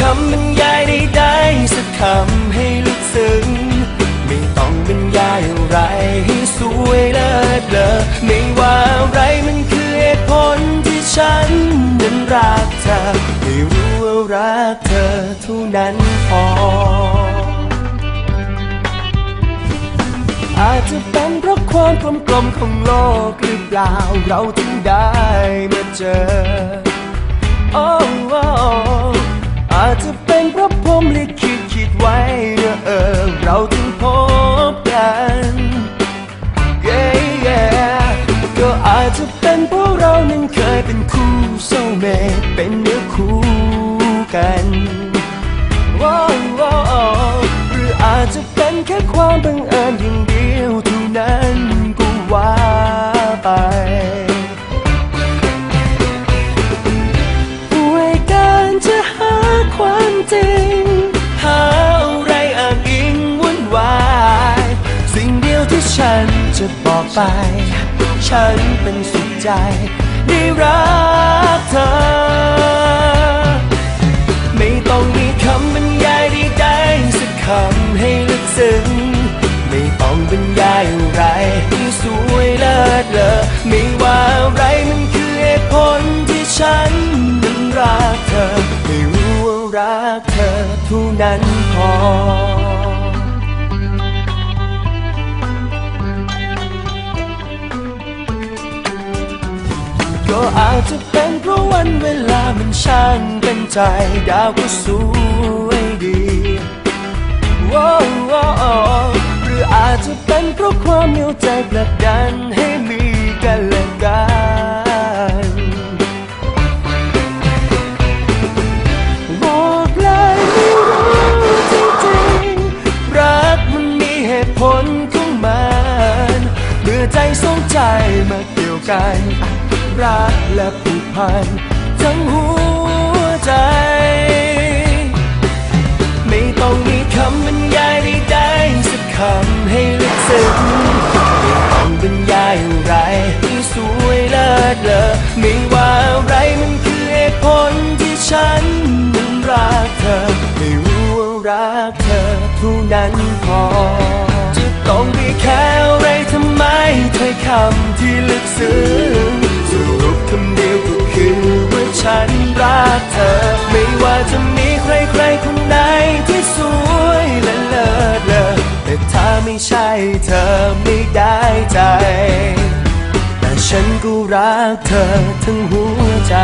คำบรรยายใดสักคำให้ลึกซึ้ง ไม่ต้องบรรยายอะไรให้สวยเลิศเลอไม่ว่าอะไรมันคือเหตุผลที่ฉันนั้นรักเธอให้รู้ว่ารักเธอเท่านั้นพอ อาจจะเป็นเพราะความกลมกลมของโลกหรือเปล่าเราถึงได้มาเจอ จจะเป็นเพราะผมลิขิตคิดไว้นะเออเราถึงพบกัน yeah, yeah ก็อาจจะเป็นเพราะเรานั้นเคยเป็นคู่โซเมตเป็นเนื้อคู่กันว้าวหรืออาจจะเป็นแค่ความบังเอิญอย่างเดียวเท่านั้นก็ว่าไป ฉันจะบอกไป ฉันเป็นสุขใจได้รักเธอ ไม่ต้องมีคำบรรยายใดๆสักคำให้ลึกซึ้ง ไม่ต้องบรรยายอะไรให้สวยเลิศเลอไม่ว่าอะไรมันคือเหตุผลที่ฉันนั้นรักเธอ ไม่รู้ว่ารักเธอเท่านั้นพอ ก็อาจจะเป็นเพราะวันเวลามันช่างเป็นใจ ดาวก็สวยดีว้าวว้าวหรืออาจจะเป็นเพราะความเหนียวใจผลักดันให้มีกันและกันบอกเลยไม่รู้จริงๆรักมันมีเหตุผลของมันเมื่อใจสองใจมา กันรักและผูกพันทั้งหัวใจ ไม่ต้องมีคำบรรยายใดๆสักคำให้ลึกซึ้งไม่ต้องบรรยายอะไรให้สวยเลิศเลอไม่ว่าอะไรมันคือเหตุผลที่ฉันนั้นรักเธอไม่รู้ว่ารักเธอเท่านั้นพอ จะต้องมีแค่อะไรทำไมถ้อยคำที่ลึกซึ้ง ใช่เธอไม่ได้ใจ แต่ฉันก็รักเธอทั้งหัวใจ